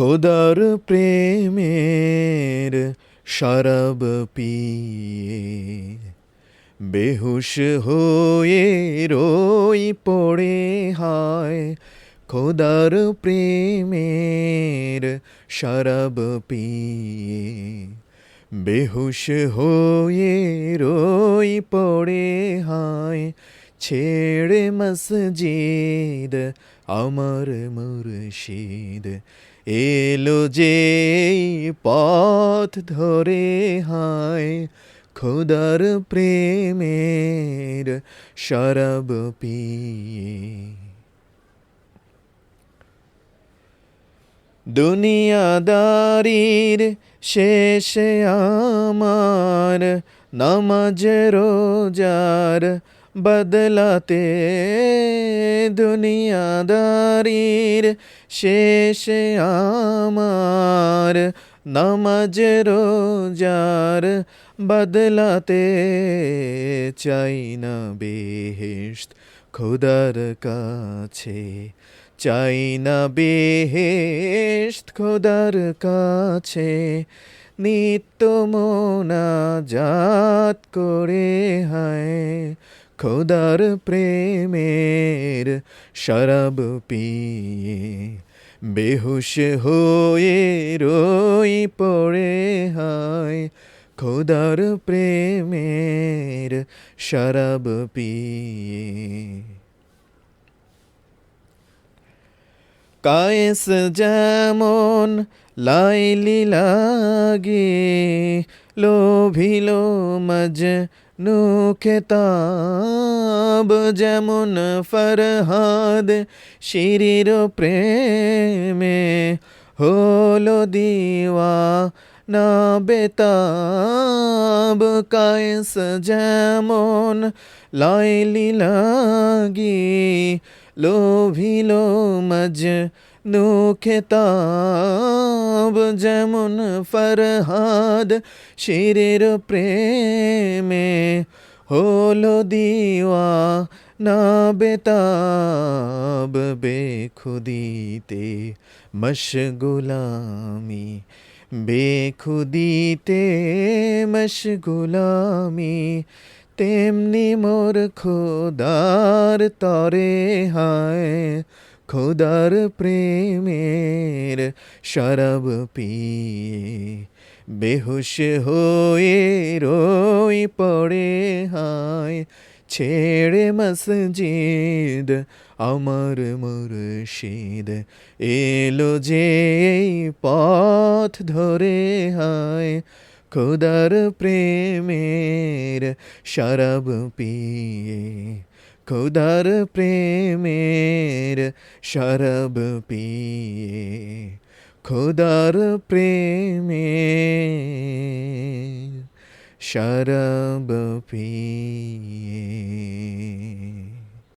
খোদার প্রেমের শরাব পিয়ে, বেহুশ হয়ে রই পড়ে হায় খোদার প্রেমের শরাব পিয়ে, বেহুশ হয়ে রই পড়ে হায় ছেড়ে মসজিদ আমার মুর্শিদ এলো যে পথ ধরে হায় খোদার প্রেমের শরাব পিয়ে দুনিয়াদারির শেষে আমার নামাজ রোজার বদলাতে দুনিয়াদারির শেষে আমার নামাজ রোজার বদলাতে চাই না বেহেশত খোদার কাছে চাই না বেহেশত খোদার কাছে নিত্য মোনাজাত করে হায় খোদার প্রেমের শরাব পিয়ে বেহুশ হয়ে রই পড়ে হয় খোদার প্রেমের শরাব পিয়ে কায়েস যেমন লাইলি লাগে লোভিল মজ খেতাব যেমন ফরহাদ শিরির প্রেমে হলো দিওয়া না বেতাব কায়েস যেমন লাইলি লাগি লোভিল মজ খেতাব যেমন ফরহাদ শিরের প্রেমে হলো দিওয়া না বেতাব বেখুদিতে মশগুলামি বেখুদিতে মশগুলামি, তেমনি মোর খোদার তরে হায়, খোদার প্রেমের শরাব পিয়ে। বেহুশ হয়ে রই পড়ে হায় ছেড়ে মসজিদ আমার মুর্শিদ এলো যে পথ ধরে হায় খোদার প্রেমের শরাব পিয়ে খোদার প্রেমের শরাব পিয়ে খোদার প্রেমের শরাব পিয়ে